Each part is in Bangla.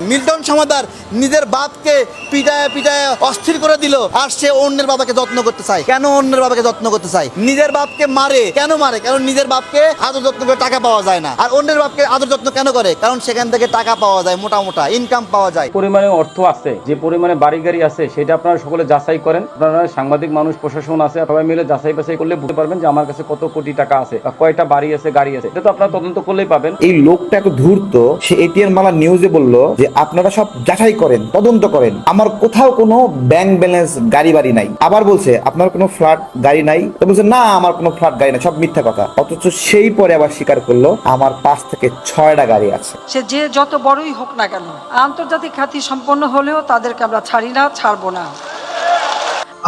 মিল্টন সমাদার নিজের বাপকে পিটায় পিটায় অস্থির করে দিল আর সে অন্যের বাবাকে যত্ন করতে চায়। কেন অন্যের বাবাকে যত্ন করতে চায়? নিজের বাপকে মারে। কেন মারে? কারণ নিজের বাপকে আদর যত্ন করে টাকা পাওয়া যায় না। আর অন্যের বাপকে আদর যত্ন কেন করে? কারণ সেখান থেকে টাকা পাওয়া যায় মোটা মোটা ইনকাম পাওয়া যায়। পরিমাণে অর্থ আছে যে পরিমাণে বাড়ি গাড়ি আছে সেটা আপনারা সকলে যাচাই করেন। আপনারা সাংবাদিক মানুষ প্রশাসন আছে সবাই মিলে যাচাই বাছাই করলে বুঝতে পারবেন যে আমার কাছে কত কোটি টাকা আছে বা কয়টা বাড়ি আছে গাড়ি আছে। এটা তো আপনারা তদন্ত করলেই পাবেন। এই লোকটা এত ধূর্ত সে এটিএন মালা নিউজে বলল যে আপনারা সব যাচাই করেন, তদন্ত করেন। আমার কোথাও কোনো ব্যাংক ব্যালেন্স গাড়ি বাড়ি নাই। আবার বলছে, আপনার কোনো ফ্ল্যাট গাড়ি নাই? তো বলছে, না, আমার কোনো ফ্ল্যাট গাড়ি নাই, সব মিথ্যা কথা। অথচ সেই পরে আবার স্বীকার করল, আমার পাঁচ থেকে ছয়টা গাড়ি আছে। সে যে যত বড়ই হোক না কেন, আন্তর্জাতিক খ্যাতি সম্পন্ন হলেও তাদেরকে আমরা ছাড়ি না, ছাড়বো না।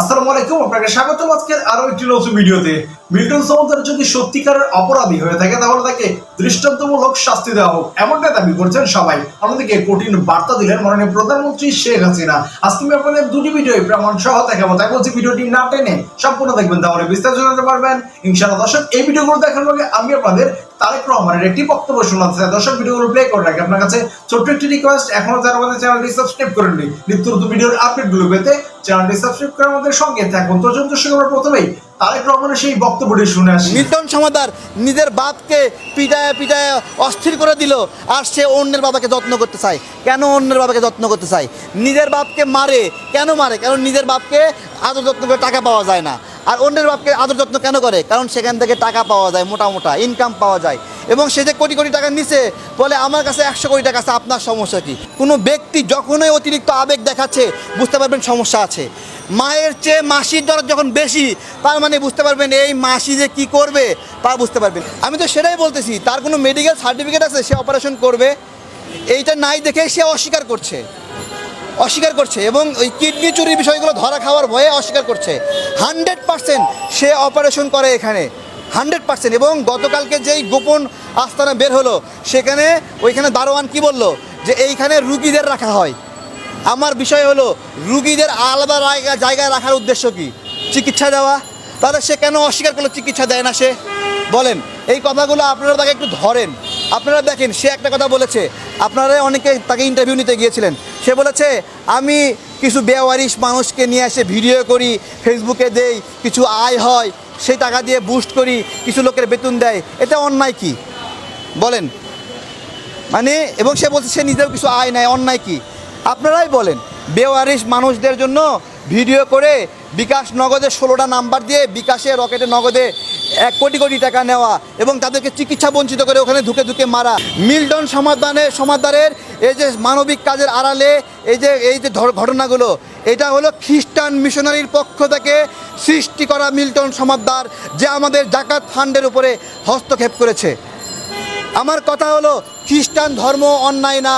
আসসালামু আলাইকুম, আপনাকে আজকের আরও একটি নতুন ভিডিওতে। মিল্টন সমুদ্র যদি সত্যিকারের অপরাধী হয়ে থাকে, তাহলে তাকে দৃষ্টান্তমূলক শাস্তি দেওয়া হোক। এমনটা দাবি করছেন সবাই। কঠিন বার্তা দিলেন মাননীয় প্রধানমন্ত্রী শেখ হাসিনা। আজকে আমি আপনাদের দুটি ভিডিও প্রমাণ সহ দেখাবো। তাই বলছি ভিডিওটি না টেনে সম্পূর্ণ দেখবেন, তাহলে বিস্তারিত পারবেন। ইনশাআল্লাহ, দর্শক, এই ভিডিওগুলো দেখানোর আগে আমি আপনাদের তারেক রহমানের একটি বক্তব্য শোনাতে চাই দর্শক, ভিডিওগুলো প্লে করে রাখি। আপনার কাছে ছোট্ট একটি রিকোয়েস্ট এখনও যারা আমাদের চ্যানেলটি সাবস্ক্রাইব করেননি, নিত্য নতুন ভিডিওর আপডেটগুলো পেতে চ্যানেলটি সাবস্ক্রাইব করে আমাদের সঙ্গে থাকুন। তো দর্শক, আমরা প্রথমেই তারেক রহমানের সেই বক্তব্যটি শুনে আসি। মিল্টন সমাদার নিজের বাপকে পিটায় পিটায় অস্থির করে দিল আর সে অন্যের বাবাকে যত্ন করতে চায়। কেন অন্যের বাবাকে যত্ন করতে চায়? নিজের বাপকে মারে। কেন মারে? কারণ নিজের বাপকে আদর যত্ন করে টাকা পাওয়া যায় না। আর অন্যের বাপকে আদর যত্ন কেন করে? কারণ সেখান থেকে টাকা পাওয়া যায়, মোটা মোটা ইনকাম পাওয়া যায়। এবং সে যে কোটি কোটি টাকা নিছে, বলে আমার কাছে একশো কোটি টাকা আছে, আপনার সমস্যা কি? কোনো ব্যক্তি যখনই অতিরিক্ত আবেগ দেখাচ্ছে, বুঝতে পারবেন সমস্যা আছে। মায়ের চেয়ে মাসির দর যখন বেশি, তার মানে বুঝতে পারবেন এই মাসি যে কি করবে, তা বুঝতে পারবেন। আমি তো সেটাই বলতেছি, তার কোনো মেডিকেল সার্টিফিকেট আছে, সে অপারেশন করবে। এইটা নাই দেখে সে অস্বীকার করছে। অস্বীকার করছে এবং ওই কিডনি চুরির বিষয়গুলো ধরা খাওয়ার ভয়ে অস্বীকার করছে। হান্ড্রেড পার্সেন্ট সে অপারেশন করে এখানে। হান্ড্রেড পার্সেন্ট এবং গতকালকে যেই গোপন আস্তানা বের হলো, সেখানে ওইখানে দারোয়ান কি বলল? যে এইখানে রুগীদের রাখা হয়। আমার বিষয় হলো, রুগীদের আলাদা জায়গা জায়গায় রাখার উদ্দেশ্য কি? চিকিৎসা দেওয়া। তাহলে সে কেন অস্বীকার করল, চিকিৎসা দেয় না সে? বলেন, এই কথাগুলো আপনারা তাকে একটু ধরেন। আপনারা দেখেন, সে একটা কথা বলেছে। আপনারা অনেকে তাকে ইন্টারভিউ নিতে গিয়েছিলেন। সে বলেছে, আমি কিছু বেওয়ারিশ মানুষকে নিয়ে এসে ভিডিও করি ফেসবুকে দেই, কিছু আয় হয়, সেই টাকা দিয়ে বুস্ট করি, কিছু লোকের বেতন দেয়। এটা অন্যায় কি? বলেন। মানে এবং সে বলছে, সে নিজেও কিছু আয় নেয়, অন্যায় কি? আপনারাই বলেন, বেওয়ারিশ মানুষদের জন্য ভিডিও করে বিকাশ নগদে ষোলোটা নাম্বার দিয়ে বিকাশে রকেটে নগদে এক কোটি কোটি টাকা নেওয়া এবং তাদেরকে চিকিৎসা বঞ্চিত করে ওখানে ধুকে ধুকে মারা। মিল্টন সমাধানের সমাদারের এই যে মানবিক কাজের আড়ালে এই যে এই যে ঘটনাগুলো, এটা হলো খ্রিস্টান মিশনারির পক্ষ থেকে সৃষ্টি করা মিল্টন সমাদার যে আমাদের জাকাত ফান্ডের উপরে হস্তক্ষেপ করেছে। আমার কথা হলো, খ্রিস্টান ধর্ম অন্যায় না,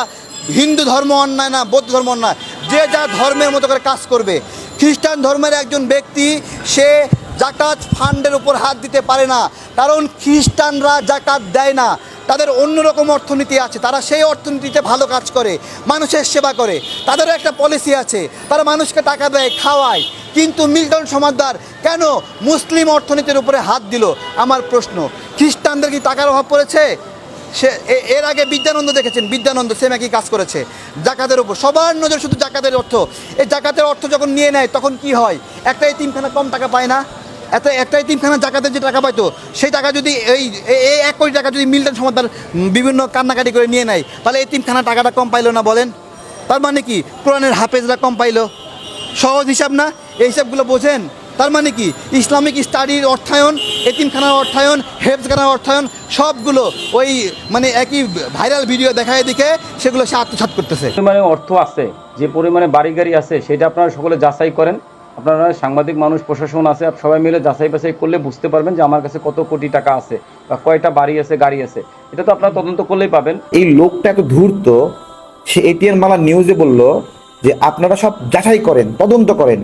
হিন্দু ধর্ম অন্যায় না, বৌদ্ধ ধর্ম অন্যায়, যে যা ধর্মের মতো করে কাজ করবে। খ্রিস্টান ধর্মের একজন ব্যক্তি, সে জাকাত ফান্ডের উপর হাত দিতে পারে না। কারণ খ্রিস্টানরা জাকাত দেয় না। তাদের অন্যরকম অর্থনীতি আছে। তারা সেই অর্থনীতিতে ভালো কাজ করে, মানুষের সেবা করে। তাদেরও একটা পলিসি আছে। তারা মানুষকে টাকা দেয়, খাওয়ায়। কিন্তু মিল্টন সমাদার কেন মুসলিম অর্থনীতির উপরে হাত দিল? আমার প্রশ্ন। খ্রিস্টানদের কি টাকার অভাব পড়েছে? সে এর আগে বিদ্যানন্দ দেখেছেন? বিদ্যানন্দ সেম একই কাজ করেছে। জাকাতের উপর। সবার নজর শুধু জাকাতের অর্থ। এই জাকাতের অর্থ যখন নিয়ে নেয়, তখন কি হয়? একটা এই তিনখানা কম টাকা পায় না? এত একটা তিনখানা জাকাতের যে টাকা পাইতো, সেই টাকা যদি এই এই এক কোটি টাকা যদি মিল্টন সমাদার বিভিন্ন কান্নাকাটি করে নিয়ে নেয়, তাহলে এই তিনখানা টাকাটা কম পাইলো না বলেন? তার মানে কি? কোরআনের হাফেজরা কম পাইলো? সহজ হিসাব না? এই হিসাবগুলো বোঝেন। তার মানে কি? ইসলামিক স্টাডির অর্থায়ন এতিমখানার অর্থায়ন, হেফজখানার অর্থায়ন, সবগুলো ওই মানে একই ভাইরাল ভিডিও দেখায় দেখে সেগুলো সে আত্মসাৎ করতেছে। পরিমাণে অর্থ আছে, যে পরিমাণে বাড়ি গাড়ি আছে, সেটা আপনারা সকলে যাচাই করেন। আপনারা সাংবাদিক, মানুষ, প্রশাসন আছে সবাই মিলে যাচাই বাছাই করলে বুঝতে পারবেন যে আমার কাছে কত কোটি টাকা আছে বা কয়টা বাড়ি আছে, গাড়ি আছে। এটা তো আপনারা তদন্ত করলেই পাবেন। এই লোকটা এত ধূর্ত, সে এটিএন মালা নিউজে বলল যে আপনারা সব যাচাই করেন, তদন্ত করেন।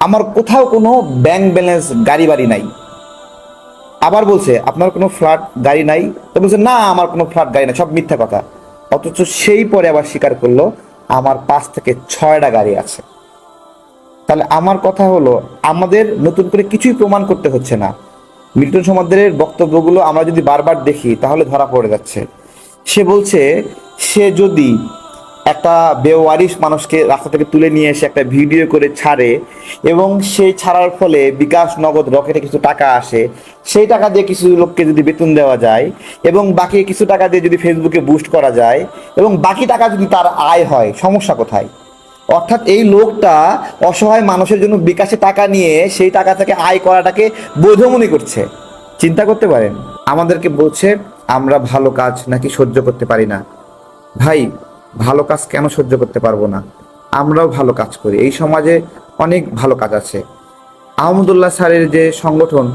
আমার কোথাও কোনো ব্যাংক ব্যালেন্স গাড়ি বাড়ি নাই। আবার বলছে, আপনার কোনো ফ্ল্যাট গাড়ি নাই? তো বলছে, না, আমার কোনো ফ্ল্যাট গাড়ি নাই, সব মিথ্যা কথা। অথচ সেই পরে আবার স্বীকার করল, আমার পাঁচ থেকে ছয়টা গাড়ি আছে। তাহলে আমার কথা হলো, আমাদের নতুন করে কিছুই প্রমাণ করতে হচ্ছে না। মিল্টন সমাদ্রের বক্তব্যগুলো আমরা যদি বারবার দেখি, তাহলে ধরা পড়ে যাচ্ছে। সে বলছে, সে যদি একটা বেওয়ারিশ মানুষকে রাস্তা থেকে তুলে নিয়ে এসে একটা ভিডিও করে ছাড়ে, এবং সেই ছাড়ার ফলে বিকাশ নগদ রকেটে কিছু টাকা আসে, সেই টাকা দিয়ে কিছু লোককে যদি বেতন দেওয়া যায়, এবং বাকি কিছু টাকা দিয়ে যদি ফেসবুকে বুস্ট করা যায়, এবং বাকি টাকা যদি তার আয় হয়, সমস্যা কোথায়? অর্থাৎ এই লোকটা অসহায় মানুষের জন্য বিকাশে টাকা নিয়ে সেই টাকা থেকে আয় করাটাকে বৈধ মনে করছে। চিন্তা করতে পারেন, আমাদেরকে বলছে, আমরা ভালো কাজ নাকি সহ্য করতে পারি না। ভাই, ভালো কাজ কেন সহ্য করতে পারব না? আমরাও ভালো কাজ করি। এই সমাজে অনেক ভালো কাজ আছে। আহমদুল্লাহ স্যারের যে সংগঠন,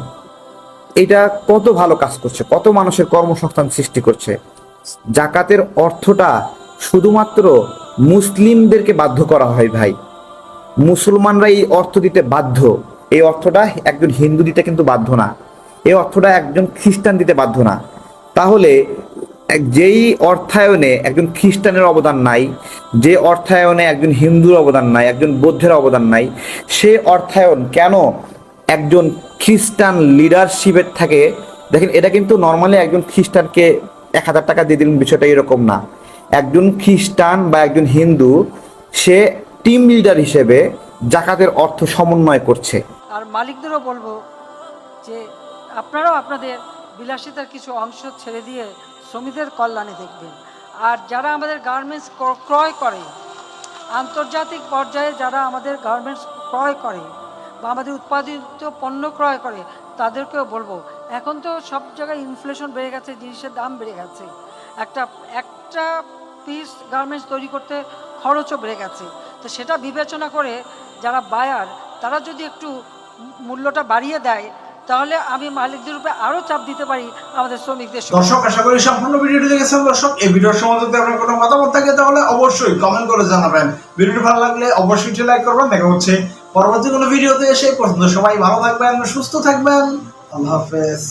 এটা কত ভালো কাজ করছে, কত মানুষের কর্মসংস্থান সৃষ্টি করছে। জাকাতের অর্থটা শুধুমাত্র মুসলিমদেরকে বাধ্য করা হয় ভাই। মুসলমানরা এই অর্থ দিতে বাধ্য। এই অর্থটা একজন হিন্দু দিতে কিন্তু বাধ্য না। এই অর্থটা একজন খ্রিস্টান দিতে বাধ্য না। তাহলে যেই অর্থায়নে একজন খ্রিস্টানের অবদান নাই, যে অর্থায়নে একজন হিন্দুর অবদান নাই, একজন বৌদ্ধের অবদান নাই, সে অর্থায়ন কেন একজন খ্রিস্টান লিডারশিপের থাকে? দেখেন, এটা কিন্তু নর্মালি একজন খ্রিস্টানকে এক হাজার টাকা দিয়ে দিলেন, বিষয়টা এরকম না। একজন খ্রিস্টান বা একজন হিন্দু, সে টিম লিডার হিসেবে জাকাতের অর্থ সমন্বয় করছে। আর মালিকদেরও বলব যে আপনারাও আপনাদের বিলাসিতার কিছু অংশ ছেড়ে দিয়ে শ্রমিকদের কল্যাণে দেখবেন। আর যারা আমাদের গার্মেন্টস ক্রয় করে, আন্তর্জাতিক পর্যায়ে যারা আমাদের গার্মেন্টস ক্রয় করে বা আমাদের উৎপাদিত পণ্য ক্রয় করে, তাদেরকেও বলব, এখন তো সব জায়গায় ইনফ্লেশন বেড়ে গেছে, জিনিসের দাম বেড়ে গেছে। একটা একটা পিস গার্মেন্টস তৈরি করতে খরচও বেড়ে গেছে। তো সেটা বিবেচনা করে যারা বায়ার তারা যদি একটু মূল্যটা বাড়িয়ে দেয়, তাহলে আমি মালিকদের উপরে আরও চাপ দিতে পারি আমাদের শ্রমিকদের দর্শক, আশা করি সম্পূর্ণ ভিডিওটি দেখেছেন। দর্শক, এই ভিডিওর সম্বন্ধে যদি আপনার কোনো মতামত থাকে, তাহলে অবশ্যই কমেন্ট করে জানাবেন। ভিডিওটি ভালো লাগলে অবশ্যই লাইক করবেন। দেখা হচ্ছে পরবর্তী কোনো ভিডিওতে এসে পর্যন্ত সবাই ভালো থাকবেন, সুস্থ থাকবেন। আল্লাহ হাফেজ।